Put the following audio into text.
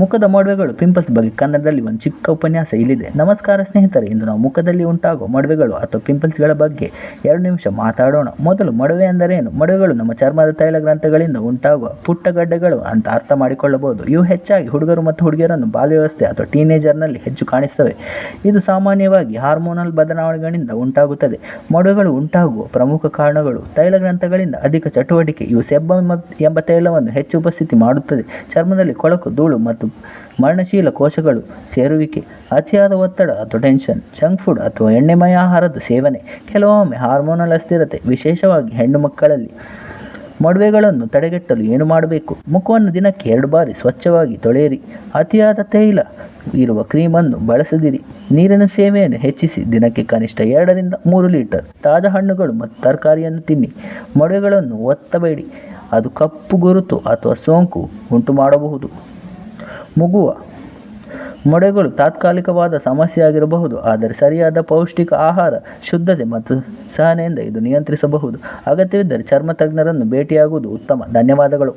ಮುಖದ ಮೊಡವೆಗಳು ಪಿಂಪಲ್ಸ್ ಬಗ್ಗೆ ಕನ್ನಡದಲ್ಲಿ ಒಂದು ಚಿಕ್ಕ ಉಪನ್ಯಾಸ ಇಲ್ಲಿದೆ. ನಮಸ್ಕಾರ ಸ್ನೇಹಿತರೆ, ಇಂದು ನಾವು ಮುಖದಲ್ಲಿ ಉಂಟಾಗುವ ಮೊಡವೆಗಳು ಅಥವಾ ಪಿಂಪಲ್ಸ್ಗಳ ಬಗ್ಗೆ ಎರಡು ನಿಮಿಷ ಮಾತಾಡೋಣ. ಮೊದಲು ಮೊಡವೆ ಎಂದರೇನು? ಮೊಡವೆಗಳು ನಮ್ಮ ಚರ್ಮದ ತೈಲ ಗ್ರಂಥಗಳಿಂದ ಉಂಟಾಗುವ ಪುಟ್ಟಗಡ್ಡೆಗಳು ಅಂತ ಅರ್ಥ ಮಾಡಿಕೊಳ್ಳಬಹುದು. ಇವು ಹೆಚ್ಚಾಗಿ ಹುಡುಗರು ಮತ್ತು ಹುಡುಗಿಯರನ್ನು ಬಾಲ್ಯವಸ್ಥೆ ಅಥವಾ ಟೀನೇಜರ್ನಲ್ಲಿ ಹೆಚ್ಚು ಕಾಣಿಸ್ತವೆ. ಇದು ಸಾಮಾನ್ಯವಾಗಿ ಹಾರ್ಮೋನಲ್ ಬದಲಾವಣೆಗಳಿಂದ ಉಂಟಾಗುತ್ತದೆ. ಮೊಡವೆಗಳು ಉಂಟಾಗುವ ಪ್ರಮುಖ ಕಾರಣಗಳು ತೈಲ ಗ್ರಂಥಗಳಿಂದ ಅಧಿಕ ಚಟುವಟಿಕೆ, ಇವು ಸೆಬ್ಬ ಎಂಬ ತೈಲವನ್ನು ಹೆಚ್ಚು ಉಪಸ್ಥಿತಿ ಮಾಡುತ್ತದೆ. ಚರ್ಮದಲ್ಲಿ ಕೊಳಕು, ಧೂಳು ಮತ್ತು ಮರಣಶೀಲ ಕೋಶಗಳು, ಸೇರುವಿಕೆ, ಅತಿಯಾದ ಒತ್ತಡ ಅಥವಾ ಟೆನ್ಷನ್ ಜಂಕ್ ಫುಡ್ ಅಥವಾ ಎಣ್ಣೆಮಯ ಆಹಾರದ ಸೇವನೆ, ಕೆಲವೊಮ್ಮೆ ಹಾರ್ಮೋನಲ್ ಅಸ್ಥಿರತೆ, ವಿಶೇಷವಾಗಿ ಹೆಣ್ಣು ಮಕ್ಕಳಲ್ಲಿ. ಮೊಡವೆಗಳನ್ನು ತಡೆಗಟ್ಟಲು ಏನು ಮಾಡಬೇಕು? ಮುಖವನ್ನು ದಿನಕ್ಕೆ ಎರಡು ಬಾರಿ ಸ್ವಚ್ಛವಾಗಿ ತೊಳೆಯಿರಿ. ಅತಿಯಾದ ತೈಲ ಇರುವ ಕ್ರೀಮನ್ನು ಬಳಸದಿರಿ. ನೀರಿನ ಸೇವೆಯನ್ನು ಹೆಚ್ಚಿಸಿ ದಿನಕ್ಕೆ ಕನಿಷ್ಠ ಎರಡರಿಂದ ಮೂರು ಲೀಟರ್ ತಾಜಾ ಹಣ್ಣುಗಳು ಮತ್ತು ತರಕಾರಿಯನ್ನು ತಿನ್ನಿ. ಮೊಡವೆಗಳನ್ನು ಒತ್ತಬೇಡಿ. ಅದು ಕಪ್ಪು ಗುರುತು ಅಥವಾ ಸೋಂಕು ಉಂಟು ಮಾಡಬಹುದು ಮುಗುವ. ಮೊಡೆಗಳು ತಾತ್ಕಾಲಿಕವಾದ ಸಮಸ್ಯೆಯಾಗಿರಬಹುದು, ಆದರೆ ಸರಿಯಾದ ಪೌಷ್ಟಿಕ ಆಹಾರ, ಶುದ್ಧತೆ ಮತ್ತು ಸಹನೆಯಿಂದ ಇದು ನಿಯಂತ್ರಿಸಬಹುದು. ಅಗತ್ಯವಿದ್ದರೆ ಚರ್ಮ ತಜ್ಞರನ್ನು ಭೇಟಿಯಾಗುವುದು ಉತ್ತಮ. ಧನ್ಯವಾದಗಳು.